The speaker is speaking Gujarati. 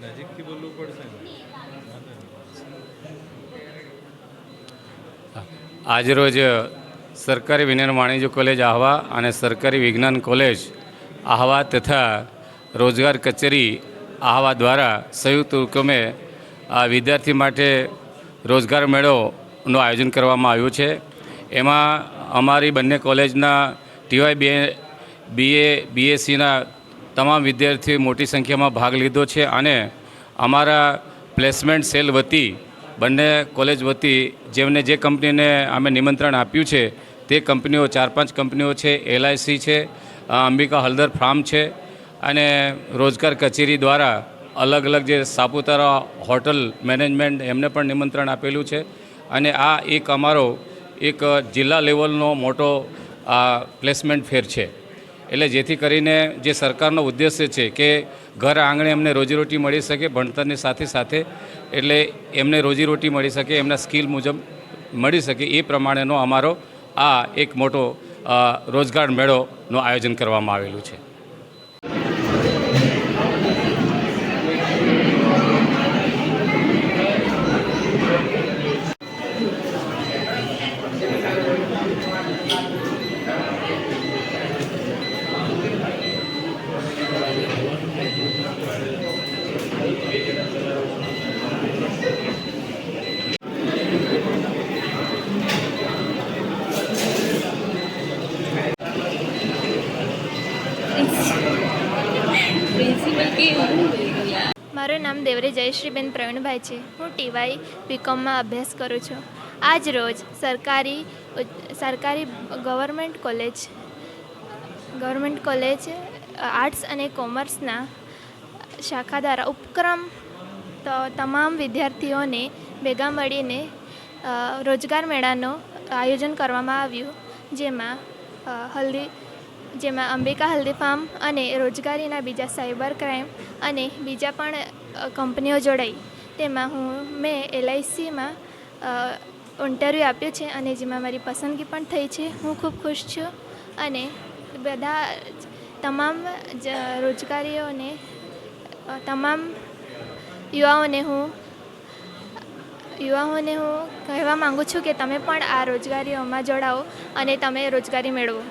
નજીકથી બોલવું પડશે આજરોજ સરકારી વિજ્ઞાન વાણિજ્ય કોલેજ આહવા અને સરકારી વિજ્ઞાન કોલેજ આહવા તથા રોજગાર કચેરી આહવા દ્વારા સંયુક્ત ઉપક્રમે આ વિદ્યાર્થી માટે રોજગાર મેળોનું આયોજન કરવામાં આવ્યું છે. એમાં અમારી બંને કોલેજના ટીવાય બે બીએ બીએસસીના તમામ વિદ્યાર્થીઓ મોટી સંખ્યામાં ભાગ લીધો છે અને અમારા પ્લેસમેન્ટ સેલ વતી, બંને કોલેજ વતી જેમને જે કંપનીને અમે નિમંત્રણ આપ્યું છે, તે કંપનીઓ ચાર પાંચ કંપનીઓ છે એલઆઈસી છે અંબિકા હળદર ફાર્મ છે અને રોજગાર કચેરી દ્વારા અલગ અલગ જે સાપુતારા હોટલ મેનેજમેન્ટ એમને પણ નિમંત્રણ આપેલું છે અને આ એક અમારો એક જિલ્લા લેવલનો મોટો પ્લેસમેન્ટ ફેર છે. એટલે જેથી કરીને જે સરકારનો ઉદ્દેશ્ય છે કે ઘર આંગણે એમને રોજીરોટી મળી શકે, ભણતરની સાથે સાથે એટલે એમને રોજીરોટી મળી શકે, એમના સ્કિલ મુજબ મળી શકે, એ પ્રમાણેનો અમારો આ એક મોટો રોજગાર મેળોનું આયોજન કરવામાં આવેલું છે. પ્રિન્સિપલ કેવું મારું નામ દેવરે જયશ્રીબેન પ્રવીણભાઈ છે. હું ટીવાય બીકોમમાં અભ્યાસ કરું છું. આજ રોજ સરકારી સરકારી government college government college, arts અને કોમર્સના શાખા દ્વારા ઉપક્રમ તમામ વિદ્યાર્થીઓને ભેગા મળીને રોજગાર મેળાનું આયોજન કરવામાં આવ્યું. જેમાં હલ્દી જેમાં અંબિકા હલ્દી ફાર્મ અને રોજગારીના બીજા સાયબર ક્રાઇમ અને બીજા પણ કંપનીઓ જોડાઈ. તેમાં હું, મેં એલઆઈસીમાં ઇન્ટરવ્યૂ આપ્યું છે અને જેમાં મારી પસંદગી પણ થઈ છે. હું ખૂબ ખુશ છું અને બધા તમામ રોજગારીઓને તમામ યુવાઓને હું યુવાઓને હું કહેવા માગું છું કે તમે પણ આ રોજગારીઓમાં જોડાઓ અને તમે રોજગારી મેળવો.